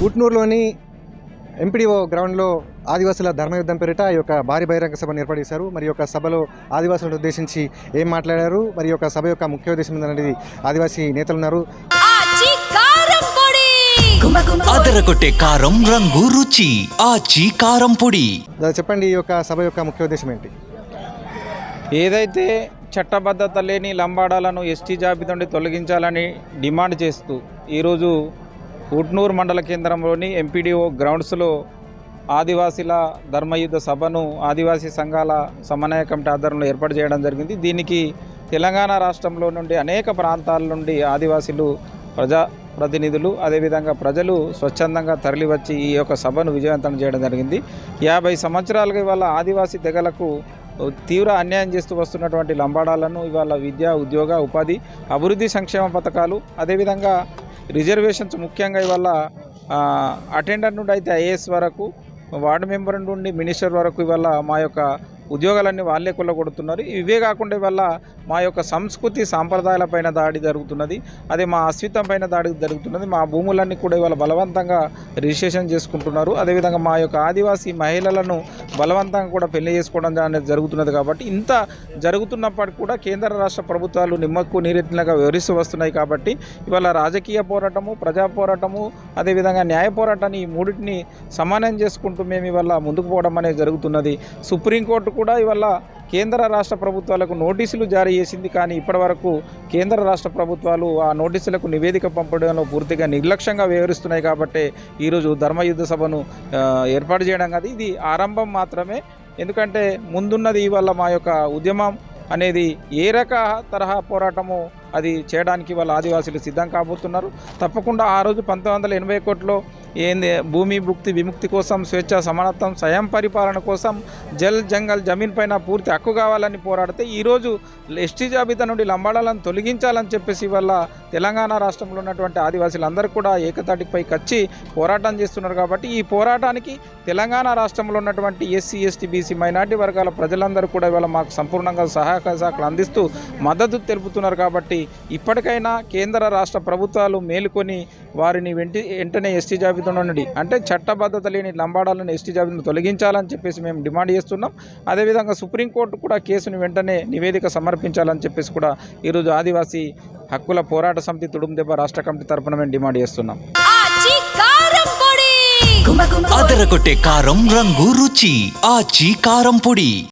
పుట్నూరులోని MPDO గ్రౌండ్లో ఆదివాసుల ధర్మయుద్ధం పేరిట ఈ యొక్క భారీ బహిరంగ సభను ఏర్పాటు చేశారు. మరి యొక్క సభలో ఆదివాసులను ఉద్దేశించి ఏం మాట్లాడారు? మరి యొక్క సభ యొక్క ముఖ్య ఉద్దేశం ఏంటనేది ఆదివాసీ నేతలు ఉన్నారు. ఆచి కారం పొడి! అదరగొట్టే కారం రంగు రుచి. ఆచి కారం పొడి. చెప్పండి ఈ యొక్క సభ యొక్క ముఖ్య ఉద్దేశం ఏంటి? ఏదైతే చట్టబద్ధత లేని లంబాడాలను ఎస్టీ జాబితా నుండి తొలగించాలని డిమాండ్ చేస్తూ ఈరోజు ఉట్నూరు మండల కేంద్రంలోని ఎంపీడీఓ గ్రౌండ్స్లో ఆదివాసీల ధర్మయుద్ధ సభను ఆదివాసీ సంఘాల సమన్వయ కమిటీ ఆధ్వర్యంలో ఏర్పాటు చేయడం జరిగింది. దీనికి తెలంగాణ రాష్ట్రంలో నుండి అనేక ప్రాంతాల నుండి ఆదివాసీలు ప్రజా ప్రతినిధులు అదేవిధంగా ప్రజలు స్వచ్ఛందంగా తరలివచ్చి ఈ యొక్క సభను విజయవంతం చేయడం జరిగింది. యాభై సంవత్సరాలుగా ఇవాళ ఆదివాసీ తెగలకు తీవ్ర అన్యాయం చేస్తూ వస్తున్నటువంటి లంబాడాలను ఇవాళ విద్య ఉద్యోగ ఉపాధి అభివృద్ధి సంక్షేమ పథకాలు అదేవిధంగా రిజర్వేషన్స్ ముఖ్యంగా ఇవాళ అటెండర్ నుండి అయితే ఐఏఎస్ వరకు వార్డు మెంబర్ నుండి మినిస్టర్ వరకు ఇవాళ మా యొక్క ఉద్యోగాలన్నీ వాళ్ళే కొల్లగొడుతున్నారు ఇవే కాకుండా వల్ల మా యొక్క సంస్కృతి సాంప్రదాయాలపైన దాడి జరుగుతున్నది. అదే మా అస్తిత్వం పైన దాడి జరుగుతున్నది. మా భూములన్నీ కూడా ఇవాళ బలవంతంగా రిజిస్ట్రేషన్ చేసుకుంటున్నారు. అదేవిధంగా మా యొక్క ఆదివాసీ మహిళలను బలవంతంగా కూడా పెళ్ళి చేసుకోవడం అనేది జరుగుతున్నది కాబట్టి ఇంత జరుగుతున్నప్పటికీ కూడా కేంద్ర రాష్ట్ర ప్రభుత్వాలు నిమ్మక్కు నీరెత్తినగా వివరిస్తూ వస్తున్నాయి కాబట్టి ఇవాళ రాజకీయ పోరాటము ప్రజా పోరాటము అదేవిధంగా న్యాయ పోరాటాన్ని ఈ మూడింటిని సమానం చేసుకుంటూ మేము ఇవాళ ముందుకు పోవడం అనేది జరుగుతున్నది. సుప్రీంకోర్టు కూడా ఇవాళ కేంద్ర రాష్ట్ర ప్రభుత్వాలకు నోటీసులు జారీ చేసింది. కానీ ఇప్పటివరకు కేంద్ర రాష్ట్ర ప్రభుత్వాలు ఆ నోటీసులకు నివేదిక పంపడంలో పూర్తిగా నిర్లక్ష్యంగా వ్యవహరిస్తున్నాయి కాబట్టి ఈరోజు ధర్మయుద్ధ సభను ఏర్పాటు చేయడం కాదు. ఇది ఆరంభం మాత్రమే. ఎందుకంటే ముందున్నది ఇవాళ మా యొక్క ఉద్యమం అనేది ఏ రక తరహా పోరాటము అది చేయడానికి వాళ్ళ ఆదివాసీలు సిద్ధం కాబోతున్నారు. తప్పకుండా ఆ రోజు పంతొమ్మిది వందల ఎనభై ఒకటిలో ఏంది? భూమి భుక్తి విముక్తి కోసం స్వేచ్ఛ సమానత్వం స్వయం పరిపాలన కోసం జల్ జంగల్ జమీన్ పైన పూర్తి హక్కు కావాలని పోరాడితే ఈరోజు ఎస్టీ జాబితా నుండి లంబాడాలను తొలగించాలని చెప్పేసి వల్ల తెలంగాణ రాష్ట్రంలో ఉన్నటువంటి ఆదివాసీలందరూ కూడా ఏకతాటిపై కచ్చి పోరాటం చేస్తున్నారు కాబట్టి ఈ పోరాటానికి తెలంగాణ రాష్ట్రంలో ఉన్నటువంటి ఎస్సీ ఎస్టీ బీసీ మైనార్టీ వర్గాల ప్రజలందరూ కూడా ఇవాళ మాకు సంపూర్ణంగా సహాయక అందిస్తూ మద్దతు తెలుపుతున్నారు కాబట్టి ఇప్పటికైనా కేంద్ర రాష్ట్ర ప్రభుత్వాలు మేలుకొని వారిని వెంటి వెంటనే ఎస్టీ జాబితా నుండి అంటే చట్టబద్ధత లేని లంబాడాలను ఎస్టీ జాబితాను తొలగించాలని చెప్పేసి మేము డిమాండ్ చేస్తున్నాం. అదేవిధంగా సుప్రీంకోర్టు కూడా కేసును వెంటనే నివేదిక సమర్పించాలని చెప్పేసి కూడా ఈరోజు ఆదివాసీ హక్కుల పోరాట సమితి తుడుం దెబ్బ రాష్ట్ర కమిటీ తరపున మేము డిమాండ్ చేస్తున్నాం. అదరగొట్టే కారం రంగు రుచి. ఆచి కారం పొడి.